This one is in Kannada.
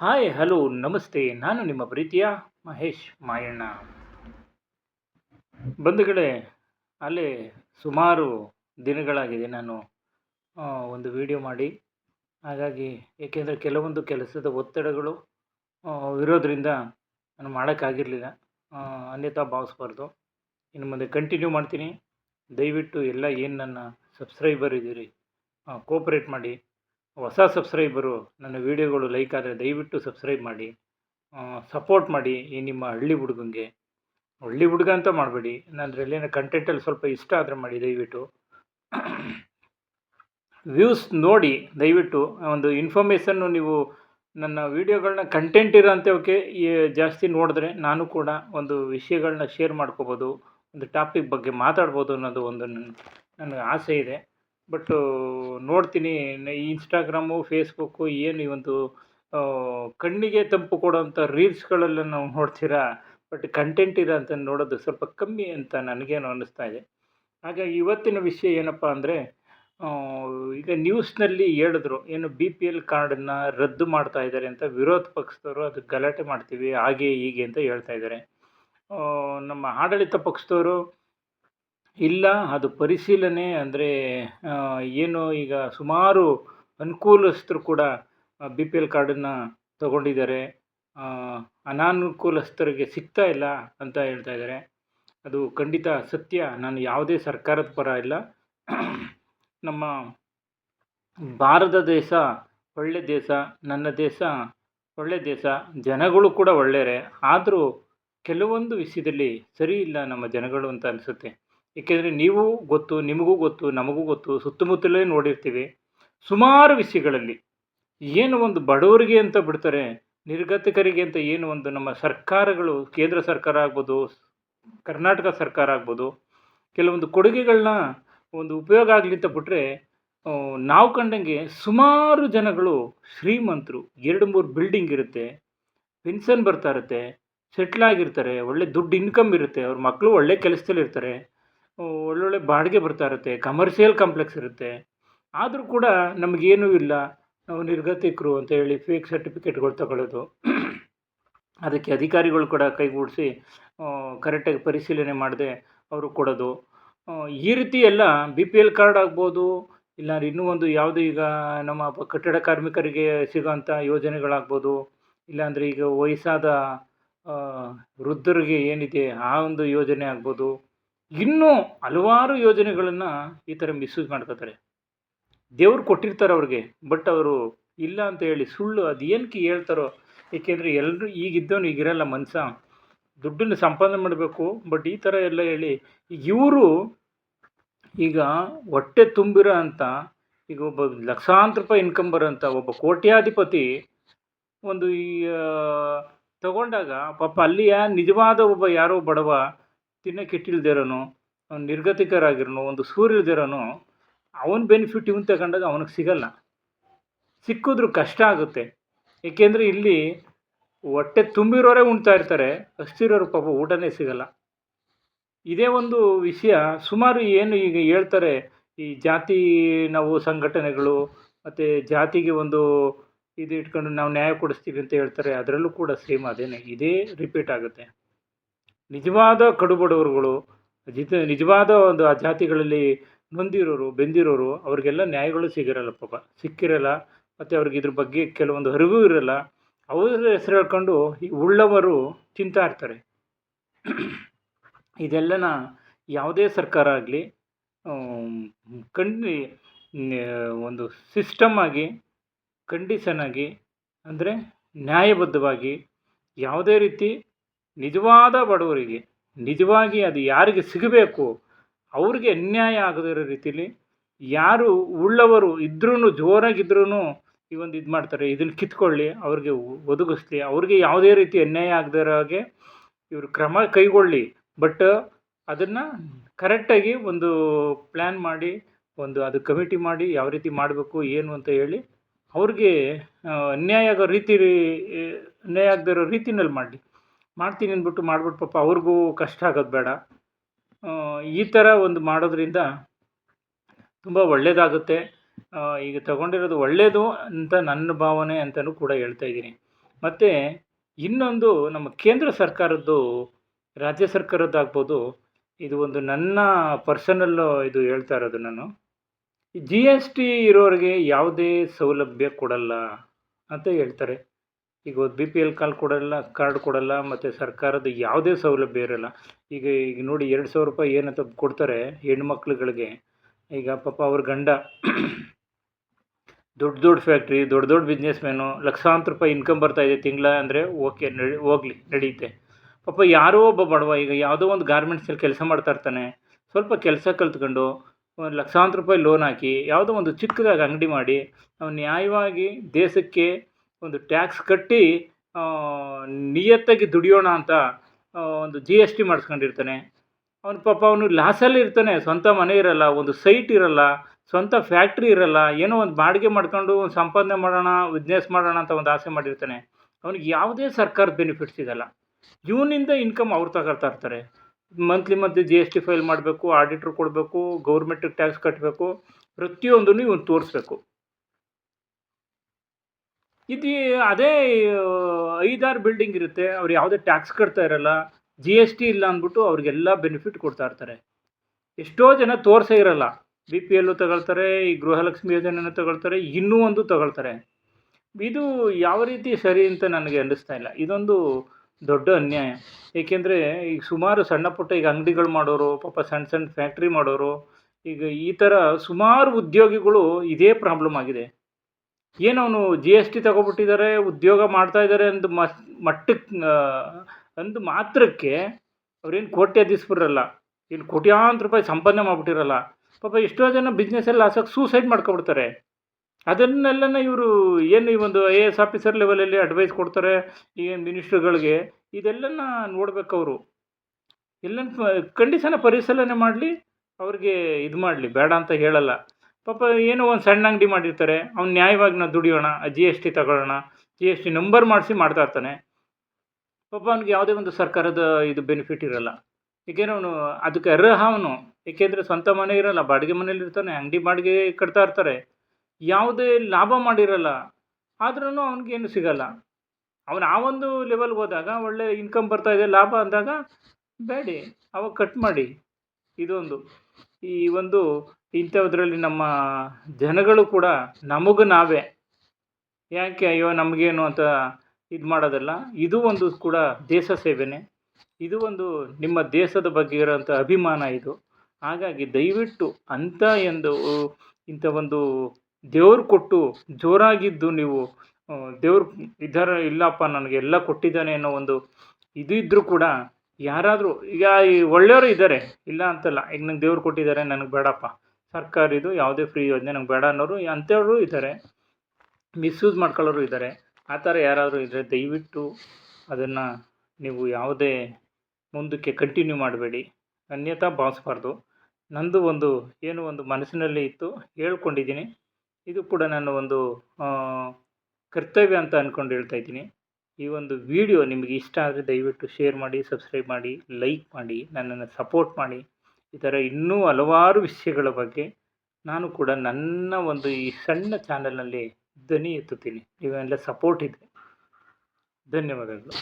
ಹಾಯ್ ಹಲೋ ನಮಸ್ತೆ. ನಾನು ನಿಮ್ಮ ಪ್ರೀತಿಯ ಮಹೇಶ್ ಮಾಯಣ್ಣ. ಬಂಧುಗಳೇ ಅಲ್ಲೇ ಸುಮಾರು ದಿನಗಳಾಗಿದೆ ನಾನು ಒಂದು ವಿಡಿಯೋ ಮಾಡಿ. ಹಾಗಾಗಿ ಏಕೆಂದರೆ ಕೆಲವೊಂದು ಕೆಲಸದ ಒತ್ತಡಗಳು ಇರೋದರಿಂದ ನಾನು ಮಾಡೋಕ್ಕಾಗಿರಲಿಲ್ಲ. ಅನ್ಯಥಾ ಭಾವಿಸ್ಬಾರ್ದು. ಇನ್ನು ಮುಂದೆ ಕಂಟಿನ್ಯೂ ಮಾಡ್ತೀನಿ. ದಯವಿಟ್ಟು ಎಲ್ಲ ಏನು ನನ್ನ ಸಬ್ಸ್ಕ್ರೈಬರ್ ಇದ್ದೀರಿ ಕೋಪ್ರೇಟ್ ಮಾಡಿ. ಹೊಸ ಸಬ್ಸ್ಕ್ರೈಬರು ನನ್ನ ವೀಡಿಯೋಗಳು ಲೈಕ್ ಆದರೆ ದಯವಿಟ್ಟು ಸಬ್ಸ್ಕ್ರೈಬ್ ಮಾಡಿ ಸಪೋರ್ಟ್ ಮಾಡಿ ಈ ನಿಮ್ಮ ಹಳ್ಳಿ ಹುಡುಗಂಗೆ. ಹಳ್ಳಿ ಹುಡುಗ ಅಂತ ಮಾಡಬೇಡಿ. ನನ್ನದ್ರಲ್ಲೇನೋ ಕಂಟೆಂಟಲ್ಲಿ ಸ್ವಲ್ಪ ಇಷ್ಟ ಆದರೆ ಮಾಡಿ ದಯವಿಟ್ಟು. ವ್ಯೂಸ್ ನೋಡಿ ದಯವಿಟ್ಟು ಒಂದು ಇನ್ಫಾರ್ಮೇಷನ್ನು ನೀವು ನನ್ನ ವೀಡಿಯೋಗಳನ್ನ ಕಂಟೆಂಟ್ ಇರೋಂಥವಕ್ಕೆ ಜಾಸ್ತಿ ನೋಡಿದ್ರೆ ನಾನು ಕೂಡ ಒಂದು ವಿಷಯಗಳನ್ನ ಶೇರ್ ಮಾಡ್ಕೋಬೋದು, ಒಂದು ಟಾಪಿಕ್ ಬಗ್ಗೆ ಮಾತಾಡ್ಬೋದು ಅನ್ನೋದು ಒಂದು ನನ್ನ, ನನಗೆ ಆಸೆ ಇದೆ. ಬಟ್ಟು ನೋಡ್ತೀನಿ ಈ ಇನ್ಸ್ಟಾಗ್ರಾಮು ಫೇಸ್ಬುಕ್ಕು ಏನು ಈ ಒಂದು ಕಣ್ಣಿಗೆ ತಂಪು ಕೊಡೋಂಥ ರೀಲ್ಸ್ಗಳೆಲ್ಲ ನಾವು ನೋಡ್ತೀರಾ? ಬಟ್ ಕಂಟೆಂಟ್ ಇರೋಂಥ ನೋಡೋದು ಸ್ವಲ್ಪ ಕಮ್ಮಿ ಅಂತ ನನಗೇನು ಅನ್ನಿಸ್ತಾ ಇದೆ. ಹಾಗಾಗಿ ಇವತ್ತಿನ ವಿಷಯ ಏನಪ್ಪ ಅಂದರೆ ಈಗ ನ್ಯೂಸ್ನಲ್ಲಿ ಹೇಳಿದ್ರು, ಏನು ಬಿ ಪಿ ಎಲ್ ಕಾರ್ಡನ್ನು ರದ್ದು ಮಾಡ್ತಾ ಇದ್ದಾರೆ ಅಂತ ವಿರೋಧ ಪಕ್ಷದವರು ಅದು ಗಲಾಟೆ ಮಾಡ್ತೀವಿ, ಹಾಗೆ ಹೀಗೆ ಅಂತ ಹೇಳ್ತಾ ಇದ್ದಾರೆ. ನಮ್ಮ ಆಡಳಿತ ಪಕ್ಷದವರು ಇಲ್ಲ, ಅದು ಪರಿಶೀಲನೆ ಅಂದರೆ ಏನು ಈಗ ಸುಮಾರು ಅನುಕೂಲಸ್ಥರು ಕೂಡ ಬಿ ಪಿ ಎಲ್ ಕಾರ್ಡನ್ನು ತಗೊಂಡಿದ್ದಾರೆ. ಅನಾನುಕೂಲಸ್ಥರಿಗೆ ಸಿಗ್ತಾ ಇಲ್ಲ ಅಂತ ಹೇಳ್ತಾ ಇದ್ದಾರೆ. ಅದು ಖಂಡಿತ ಸತ್ಯ. ನಾನು ಯಾವುದೇ ಸರ್ಕಾರದ ಪರ ಇಲ್ಲ. ನಮ್ಮ ಭಾರತ ದೇಶ ಒಳ್ಳೆ ದೇಶ, ನನ್ನ ದೇಶ ಒಳ್ಳೆ ದೇಶ, ಜನಗಳು ಕೂಡ ಒಳ್ಳೆಯರೇ ಆದರೂ ಕೆಲವೊಂದು ವಿಷಯದಲ್ಲಿ ಸರಿ ಇಲ್ಲ ನಮ್ಮ ಜನಗಳು ಅಂತ ಅನಿಸುತ್ತೆ. ಏಕೆಂದರೆ ನೀವು ಗೊತ್ತು ನಿಮಗೂ ಗೊತ್ತು ನಮಗೂ ಗೊತ್ತು ಸುತ್ತಮುತ್ತಲೇ ನೋಡಿರ್ತೀವಿ. ಸುಮಾರು ವಿಷಯಗಳಲ್ಲಿ ಏನು ಒಂದು ಬಡವರಿಗೆ ಅಂತ ಬಿಡ್ತಾರೆ ನಿರ್ಗತಿಕರಿಗೆ ಅಂತ ಏನು ಒಂದು ನಮ್ಮ ಸರ್ಕಾರಗಳು ಕೇಂದ್ರ ಸರ್ಕಾರ ಆಗ್ಬೋದು ಕರ್ನಾಟಕ ಸರ್ಕಾರ ಆಗ್ಬೋದು ಕೆಲವೊಂದು ಕೊಡುಗೆಗಳನ್ನ ಒಂದು ಉಪಯೋಗ ಆಗಲಿ ಅಂತ ಬಿಟ್ಟರೆ ನಾವು ಕಂಡಂಗೆ ಸುಮಾರು ಜನಗಳು ಶ್ರೀಮಂತರು ಎರಡು ಮೂರು ಬಿಲ್ಡಿಂಗ್ ಇರುತ್ತೆ ಪೆನ್ಷನ್ ಬರ್ತಾ ಇರುತ್ತೆ ಸೆಟ್ಲ್ ಆಗಿರ್ತಾರೆ ಒಳ್ಳೆ ದುಡ್ಡು ಇನ್ಕಮ್ ಇರುತ್ತೆ ಅವ್ರ ಮಕ್ಕಳು ಒಳ್ಳೆ ಕೆಲಸದಲ್ಲಿ ಇರ್ತಾರೆ ಆ, ಒಳ್ಳೊಳ್ಳೆ ಬಾಡಿಗೆ ಬರ್ತಾ ಇರುತ್ತೆ ಕಮರ್ಷಿಯಲ್ ಕಾಂಪ್ಲೆಕ್ಸ್ ಇರುತ್ತೆ. ಆದರೂ ಕೂಡ ನಮಗೇನೂ ಇಲ್ಲ, ನಾವು ನಿರ್ಗತಿಕರು ಅಂತ ಹೇಳಿ ಫೇಕ್ ಸರ್ಟಿಫಿಕೇಟ್ಗಳು ತಗೊಳ್ಳೋದು. ಅದಕ್ಕೆ ಅಧಿಕಾರಿಗಳು ಕೂಡ ಕೈಗೂಡಿಸಿ ಕರೆಕ್ಟಾಗಿ ಪರಿಶೀಲನೆ ಮಾಡದೆ ಅವರು ಕೊಡೋದು. ಈ ರೀತಿ ಎಲ್ಲ ಬಿ ಪಿ ಎಲ್ ಕಾರ್ಡ್ ಆಗ್ಬೋದು ಇಲ್ಲ ಇನ್ನೂ ಒಂದು ಯಾವುದು ಈಗ ನಮ್ಮ ಕಟ್ಟಡ ಕಾರ್ಮಿಕರಿಗೆ ಸಿಗೋಂಥ ಯೋಜನೆಗಳಾಗ್ಬೋದು, ಇಲ್ಲಾಂದರೆ ಈಗ ವಯಸ್ಸಾದ ವೃದ್ಧರಿಗೆ ಏನಿದೆ ಆ ಒಂದು ಯೋಜನೆ ಆಗ್ಬೋದು. ಇನ್ನೂ ಹಲವಾರು ಯೋಜನೆಗಳನ್ನು ಈ ಥರ ಮಿಸ್ಯೂಸ್ ಮಾಡ್ಕೋತಾರೆ. ದೇವ್ರು ಕೊಟ್ಟಿರ್ತಾರೆ ಅವ್ರಿಗೆ, ಬಟ್ ಅವರು ಇಲ್ಲ ಅಂತ ಹೇಳಿ ಸುಳ್ಳು ಅದು ಏನಕ್ಕೆ ಹೇಳ್ತಾರೋ, ಏಕೆಂದರೆ ಎಲ್ಲರೂ ಈಗಿದ್ದವನು ಈಗಿರಲ್ಲ ಮನುಷ್ಯ ದುಡ್ಡನ್ನು ಸಂಪಾದನೆ ಮಾಡಬೇಕು, ಬಟ್ ಈ ಥರ ಎಲ್ಲ ಹೇಳಿ ಇವರು ಈಗ ಹೊಟ್ಟೆ ತುಂಬಿರೋ ಅಂತ, ಈಗ ಒಬ್ಬ ಲಕ್ಷಾಂತರ ರೂಪಾಯಿ ಇನ್ಕಮ್ ಬರೋಂಥ ಒಬ್ಬ ಕೋಟ್ಯಾಧಿಪತಿ ಒಂದು ಈ ತಗೊಂಡಾಗ ಪಾಪ ಅಲ್ಲಿಯ ನಿಜವಾದ ಒಬ್ಬ ಯಾರೋ ಬಡವ ತಿನ್ನಕ್ಕೆ ಇಟ್ಟಿಲ್ದಿರೋನು ಅವ್ನು ನಿರ್ಗತಿಕರಾಗಿರೋನು, ಒಂದು ಸೂರ್ಯದಿರೋನು ಅವನ ಬೆನಿಫಿಟ್ ಇವನು ತಗೊಂಡಾಗ ಅವನಿಗೆ ಸಿಗಲ್ಲ. ಸಿಕ್ಕಿದ್ರೂ ಕಷ್ಟ ಆಗುತ್ತೆ. ಏಕೆಂದರೆ ಇಲ್ಲಿ ಹೊಟ್ಟೆ ತುಂಬಿರೋರೇ ಉಣ್ತಾ ಇರ್ತಾರೆ, ಹಸ್ತಿರೋರು ಪಾಪ ಊಟನೇ ಸಿಗಲ್ಲ. ಇದೇ ಒಂದು ವಿಷಯ, ಸುಮಾರು ಏನು ಈಗ ಹೇಳ್ತಾರೆ, ಈ ಜಾತಿ ನಾವು ಸಂಘಟನೆಗಳು, ಮತ್ತು ಜಾತಿಗೆ ಒಂದು ಇದು ಇಟ್ಕೊಂಡು ನಾವು ನ್ಯಾಯ ಕೊಡಿಸ್ತೀವಿ ಅಂತ ಹೇಳ್ತಾರೆ, ಅದರಲ್ಲೂ ಕೂಡ ಸೇಮ್ ಅದೇನೆ, ಇದೇ ರಿಪೀಟ್ ಆಗುತ್ತೆ. ನಿಜವಾದ ಕಡುಬಡವರುಗಳು, ಜಿತ, ನಿಜವಾದ ಒಂದು ಆ ಜಾತಿಗಳಲ್ಲಿ ನೊಂದಿರೋರು, ಬೆಂದಿರೋರು, ಅವ್ರಿಗೆಲ್ಲ ನ್ಯಾಯಗಳು ಸಿಗಿರಲ್ಲ ಪಾಪ. ಸಿಕ್ಕಿರಲ್ಲ, ಮತ್ತು ಅವ್ರಿಗೆ ಇದ್ರ ಬಗ್ಗೆ ಕೆಲವೊಂದು ಅರಿವು ಇರಲ್ಲ. ಅವರ ಹೆಸರು ಹೇಳ್ಕೊಂಡು ಈ ಉಳ್ಳವರು ತಿಂತಾ ಇರ್ತಾರೆ. ಇದೆಲ್ಲನ ಯಾವುದೇ ಸರ್ಕಾರ ಆಗಲಿ ಕಂಡು ಒಂದು ಸಿಸ್ಟಮ್ ಆಗಿ, ಕಂಡೀಷನ್ ಆಗಿ, ಅಂದರೆ ನ್ಯಾಯಬದ್ಧವಾಗಿ, ಯಾವುದೇ ರೀತಿ ನಿಜವಾದ ಬಡವರಿಗೆ, ನಿಜವಾಗಿ ಅದು ಯಾರಿಗೆ ಸಿಗಬೇಕು, ಅವ್ರಿಗೆ ಅನ್ಯಾಯ ಆಗದಿರೋ ರೀತಿಲಿ ಯಾರು ಉಳ್ಳವರು ಇದ್ರೂ ಜೋರಾಗಿದ್ರೂ ಈ ಒಂದು ಇದು ಮಾಡ್ತಾರೆ. ಇದನ್ನು ಕಿತ್ಕೊಳ್ಳಿ, ಅವ್ರಿಗೆ ಒದಗಿಸ್ಲಿ, ಅವ್ರಿಗೆ ಯಾವುದೇ ರೀತಿ ಅನ್ಯಾಯ ಆಗದಿರೋ ಹಾಗೆ ಇವರು ಕ್ರಮ ಕೈಗೊಳ್ಳಿ. ಬಟ್ ಅದನ್ನು ಕರೆಕ್ಟಾಗಿ ಒಂದು ಪ್ಲ್ಯಾನ್ ಮಾಡಿ, ಒಂದು ಅದು ಕಮಿಟಿ ಮಾಡಿ ಯಾವ ರೀತಿ ಮಾಡಬೇಕು, ಏನು ಅಂತ ಹೇಳಿ ಅವ್ರಿಗೆ ಅನ್ಯಾಯ ಆಗೋ ರೀತಿ ಅನ್ಯಾಯ ಆಗದಿರೋ ರೀತಿನಲ್ಲಿ ಮಾಡಲಿ. ಮಾಡ್ತೀನಿ ಅಂದ್ಬಿಟ್ಟು ಮಾಡ್ಬಿಟ್ಟು ಪಾಪ ಅವ್ರಿಗೂ ಕಷ್ಟ ಆಗೋದು ಬೇಡ. ಈ ಥರ ಒಂದು ಮಾಡೋದ್ರಿಂದ ತುಂಬ ಒಳ್ಳೆಯದಾಗುತ್ತೆ ಈಗ ತಗೊಂಡಿರೋದು ಒಳ್ಳೆಯದು ಅಂತ ನನ್ನ ಭಾವನೆ ಅಂತಲೂ ಕೂಡ ಹೇಳ್ತಾ ಇದ್ದೀನಿ. ಮತ್ತು ಇನ್ನೊಂದು ನಮ್ಮ ಕೇಂದ್ರ ಸರ್ಕಾರದ್ದು, ರಾಜ್ಯ ಸರ್ಕಾರದ್ದಾಗ್ಬೋದು, ಇದು ಒಂದು ನನ್ನ ಪರ್ಸನಲ್ಲು ಇದು ಹೇಳ್ತಾ ಇರೋದು ನಾನು. ಜಿ ಎಸ್ ಟಿ ಇರೋರಿಗೆ ಯಾವುದೇ ಸೌಲಭ್ಯ ಕೊಡಲ್ಲ ಅಂತ ಹೇಳ್ತಾರೆ. ಈಗ ಬಿ ಪಿ ಎಲ್ ಕಾಲ್ ಕೊಡಲ್ಲ, ಕಾರ್ಡ್ ಕೊಡಲ್ಲ, ಮತ್ತು ಸರ್ಕಾರದ ಯಾವುದೇ ಸೌಲಭ್ಯ ಇರಲ್ಲ. ಈಗ ಈಗ ನೋಡಿ ಎರಡು ಸಾವಿರ ರೂಪಾಯಿ ಏನಂತ ಕೊಡ್ತಾರೆ ಹೆಣ್ಮಕ್ಳುಗಳಿಗೆ ಈಗ ಪಾಪ ಅವ್ರ ಗಂಡ ದೊಡ್ಡ ದೊಡ್ಡ ಫ್ಯಾಕ್ಟ್ರಿ ದೊಡ್ಡ ದೊಡ್ಡ ಬಿಸ್ನೆಸ್ ಮ್ಯಾನು ಲಕ್ಷಾಂತರ ರೂಪಾಯಿ ಇನ್ಕಮ್ ಬರ್ತಾಯಿದೆ ತಿಂಗಳ ಅಂದರೆ ಓಕೆ, ನಡಿ, ಹೋಗ್ಲಿ ನಡೆಯುತ್ತೆ ಪಾಪ ಯಾರೋ ಒಬ್ಬ ಬಡವ ಈಗ ಯಾವುದೋ ಒಂದು ಗಾರ್ಮೆಂಟ್ಸಲ್ಲಿ ಕೆಲಸ ಮಾಡ್ತಾ ಇರ್ತಾನೆ. ಸ್ವಲ್ಪ ಕೆಲಸ ಕಲ್ತ್ಕೊಂಡು ಒಂದು ಲಕ್ಷಾಂತರ ರೂಪಾಯಿ ಲೋನ್ ಹಾಕಿ, ಯಾವುದೋ ಒಂದು ಚಿಕ್ಕದಾಗಿ ಅಂಗಡಿ ಮಾಡಿ, ಅವ್ನು ನ್ಯಾಯವಾಗಿ ದೇಶಕ್ಕೆ ಒಂದು ಟ್ಯಾಕ್ಸ್ ಕಟ್ಟಿ ನಿಯತ್ತಾಗಿ ದುಡಿಯೋಣ ಅಂತ ಒಂದು ಜಿ ಎಸ್ ಟಿ ಮಾಡಿಸ್ಕೊಂಡಿರ್ತಾನೆ. ಅವನು ಪಾಪ ಅವನು ಲಾಸಲ್ಲಿ ಇರ್ತಾನೆ. ಸ್ವಂತ ಮನೆ ಇರಲ್ಲ, ಒಂದು ಸೈಟ್ ಇರಲ್ಲ, ಸ್ವಂತ ಫ್ಯಾಕ್ಟ್ರಿ ಇರಲ್ಲ, ಏನೋ ಒಂದು ಬಾಡಿಗೆ ಮಾಡ್ಕೊಂಡು ಒಂದು ಸಂಪಾದನೆ ಮಾಡೋಣ ಬಿಸ್ನೆಸ್ ಮಾಡೋಣ ಅಂತ ಒಂದು ಆಸೆ ಮಾಡಿರ್ತಾನೆ. ಅವನಿಗೆ ಯಾವುದೇ ಸರ್ಕಾರದ ಬೆನಿಫಿಟ್ಸ್ ಸಿಗಲ್ಲ ಇವನಿಂದ ಇನ್ಕಮ್ ಅವ್ರು ತಗೊಳ್ತಾ ಇರ್ತಾರೆ. Monthly monthly G S T file ಮಾಡಬೇಕು ಆಡಿಟ್ರ್ ಕೊಡಬೇಕು ಗೌರ್ಮೆಂಟಿಗೆ ಟ್ಯಾಕ್ಸ್ ಕಟ್ಟಬೇಕು ಪ್ರತಿಯೊಂದನ್ನು ಇವನು ತೋರಿಸ್ಬೇಕು. ಇದು ಅದೇ ಐದಾರು ಬಿಲ್ಡಿಂಗ್ ಇರುತ್ತೆ. ಅವ್ರು ಯಾವುದೇ ಟ್ಯಾಕ್ಸ್ ಕಟ್ತಾ ಇರಲ್ಲ. ಜಿ ಎಸ್ ಟಿ ಇಲ್ಲ ಅಂದ್ಬಿಟ್ಟು ಅವ್ರಿಗೆಲ್ಲ ಬೆನಿಫಿಟ್ ಕೊಡ್ತಾ ಇರ್ತಾರೆ. ಎಷ್ಟೋ ಜನ ತೋರಿಸೇ ಇರಲ್ಲ. ಬಿ ಪಿ ಎಲ್ಲು ತಗೊಳ್ತಾರೆ, ಈ ಗೃಹಲಕ್ಷ್ಮಿ ಯೋಜನೆಯನ್ನು ತಗೊಳ್ತಾರೆ, ಇನ್ನೂ ಒಂದು ತಗೊಳ್ತಾರೆ. ಇದು ಯಾವ ರೀತಿ ಸರಿ ಅಂತ ನನಗೆ ಅನ್ನಿಸ್ತಾ ಇಲ್ಲ. ಇದೊಂದು ದೊಡ್ಡ ಅನ್ಯಾಯ. ಏಕೆಂದರೆ ಈಗ ಸುಮಾರು ಸಣ್ಣ ಪುಟ್ಟ ಈಗ ಅಂಗಡಿಗಳು ಮಾಡೋರು, ಪಾಪ ಸಣ್ಣ ಸಣ್ಣ ಫ್ಯಾಕ್ಟ್ರಿ ಮಾಡೋರು, ಈಗ ಈ ಥರ ಸುಮಾರು ಉದ್ಯೋಗಿಗಳು ಇದೇ ಪ್ರಾಬ್ಲಮ್ ಆಗಿದೆ. ಏನು ಅವನು ಜಿ ಎಸ್ ಟಿ ತಗೊಬಿಟ್ಟಿದ್ದಾರೆ ಉದ್ಯೋಗ ಮಾಡ್ತಾ ಇದ್ದಾರೆ ಅಂದು ಮಟ್ಟಕ್ಕೆ ಅಂದು ಮಾತ್ರಕ್ಕೆ ಅವ್ರೇನು ಕೋಟ್ಯಾಧೀಶ್ವರಲ್ಲ ಏನು ಕೋಟ್ಯಾಂತ ರೂಪಾಯಿ ಸಂಪಾದನೆ ಮಾಡಿಬಿಟ್ಟಿರಲ್ಲ, ಪಾಪ ಎಷ್ಟೋ ಜನ ಬಿಸ್ನೆಸ್ಸಲ್ಲಿ ಲಾಸಾಗಿ ಸೂಸೈಡ್ ಮಾಡ್ಕೊಬಿಡ್ತಾರೆ. ಅದನ್ನೆಲ್ಲನ ಇವರು ಏನು ಈ ಒಂದು ಐ ಎ ಎಸ್ ಆಫೀಸರ್ ಲೆವೆಲಲ್ಲಿ ಅಡ್ವೈಸ್ ಕೊಡ್ತಾರೆ, ಈ ಮಿನಿಸ್ಟ್ರುಗಳಿಗೆ ಇದೆಲ್ಲನ ನೋಡ್ಬೇಕು ಅವರು. ಎಲ್ಲ ಕಂಡೀಷನ್ ಪರಿಶೀಲನೆ ಮಾಡಲಿ, ಅವ್ರಿಗೆ ಇದು ಮಾಡಲಿ, ಬೇಡ ಅಂತ ಹೇಳಲ್ಲ. ಪಾಪ ಏನೋ ಒಂದು ಸಣ್ಣ ಅಂಗಡಿ ಮಾಡಿರ್ತಾರೆ, ಅವ್ನು ನ್ಯಾಯವಾಗಿ ನಾವು ದುಡಿಯೋಣ ಜಿ ಎಸ್ ಟಿ ತಗೊಳ್ಳೋಣ ಜಿ ಎಸ್ ಟಿ ನಂಬರ್ ಮಾಡಿಸಿ ಮಾಡ್ತಾ ಇರ್ತಾನೆ. ಪಾಪ ಅವ್ನಿಗೆ ಯಾವುದೇ ಒಂದು ಸರ್ಕಾರದ ಇದು ಬೆನಿಫಿಟ್ ಇರಲ್ಲ. ಏಕೆಂದರೆ ಅವನು, ಅದಕ್ಕೆ ಅರ್ಹ ಅವನು. ಏಕೆಂದರೆ ಸ್ವಂತ ಮನೆ ಇರಲ್ಲ, ಬಾಡಿಗೆ ಮನೇಲಿ ಇರ್ತಾನೆ, ಅಂಗಡಿ ಬಾಡಿಗೆ ಕಟ್ತಾ ಇರ್ತಾರೆ. ಯಾವುದೇ ಲಾಭ ಮಾಡಿರಲ್ಲ ಆದ್ರೂ ಅವ್ನಿಗೇನು ಸಿಗಲ್ಲ. ಅವನು ಆ ಒಂದು ಲೆವೆಲ್ಗೆ ಹೋದಾಗ ಒಳ್ಳೆ ಇನ್ಕಮ್ ಬರ್ತಾ ಇದೆ, ಲಾಭ ಅಂದಾಗ ಬೇಡಿ, ಅವಾಗ ಕಟ್ ಮಾಡಿ. ಇದೊಂದು. ಈ ಒಂದು ಇಂಥದ್ರಲ್ಲಿ ನಮ್ಮ ಜನಗಳು ಕೂಡ ನಮಗೂ ನಾವೇ. ಯಾಕೆ ಅಯ್ಯೋ ನಮಗೇನು ಅಂತ ಇದು ಮಾಡೋದಲ್ಲ? ಇದು ಒಂದು ಕೂಡ ದೇಶ ಸೇವೆನೆ. ಇದು ಒಂದು ನಿಮ್ಮ ದೇಶದ ಬಗ್ಗೆ ಇರೋಂಥ ಅಭಿಮಾನ ಇದು. ಹಾಗಾಗಿ ದಯವಿಟ್ಟು ಅಂತ ಎಂದು ಇಂಥ ಒಂದು ದೇವ್ರು ಕೊಟ್ಟು ಜೋರಾಗಿದ್ದು ನೀವು ದೇವ್ರು ಇದರ ಇಲ್ಲಪ್ಪ, ನನಗೆ ಎಲ್ಲ ಕೊಟ್ಟಿದ್ದಾನೆ ಅನ್ನೋ ಒಂದು ಇದು ಇದ್ದರೂ ಕೂಡ ಯಾರಾದರೂ ಈಗ ಈ ಒಳ್ಳೆಯವರು ಇದ್ದಾರೆ. ಇಲ್ಲ ಅಂತಲ್ಲ, ಈಗ ನಂಗೆ ದೇವ್ರು ಕೊಟ್ಟಿದ್ದಾರೆ, ನನಗೆ ಬೇಡಪ್ಪ. ಸರ್ಕಾರಿದು ಯಾವುದೇ ಫ್ರೀ ಯೋಜನೆ, ನಂಗೆ ಬೇಡ ಅನ್ನೋರು ಅಂಥವ್ರು ಇದ್ದಾರೆ ಮಿಸ್ಯೂಸ್ ಮಾಡ್ಕೊಳ್ಳೋರು ಇದ್ದಾರೆ ಆ ಥರ ಯಾರಾದರೂ ಇದ್ದರೆ ದಯವಿಟ್ಟು ಅದನ್ನು ನೀವು ಯಾವುದೇ ಮುಂದಕ್ಕೆ ಕಂಟಿನ್ಯೂ ಮಾಡಬೇಡಿ. ಅನ್ಯಥಾ ಭಾವಿಸ್ಬಾರ್ದು ನಂದು ಒಂದು, ಏನು ಒಂದು ಮನಸ್ಸಿನಲ್ಲಿ ಇತ್ತು, ಹೇಳ್ಕೊಂಡಿದ್ದೀನಿ. ಇದು ಕೂಡ ನಾನು ಒಂದು ಕರ್ತವ್ಯ ಅಂತ ಅಂದ್ಕೊಂಡು ಹೇಳ್ತಾ ಇದ್ದೀನಿ. ಈ ಒಂದು ವಿಡಿಯೋ ನಿಮಗೆ ಇಷ್ಟ ಆದರೆ ದಯವಿಟ್ಟು ಶೇರ್ ಮಾಡಿ ಸಬ್ಸ್ಕ್ರೈಬ್ ಮಾಡಿ ಲೈಕ್ ಮಾಡಿ, ನನ್ನನ್ನು ಸಪೋರ್ಟ್ ಮಾಡಿ. ಈ ಥರ ಇನ್ನೂ ಹಲವಾರು ವಿಷಯಗಳ ಬಗ್ಗೆ ನಾನು ಕೂಡ ನನ್ನ ಒಂದು ಈ ಸಣ್ಣ ಚಾನಲ್ನಲ್ಲಿ ಧ್ವನಿ ಎತ್ತುತ್ತೀನಿ. ನೀವೆಲ್ಲ ಸಪೋರ್ಟ್ ಇದೆ ಧನ್ಯವಾದಗಳು.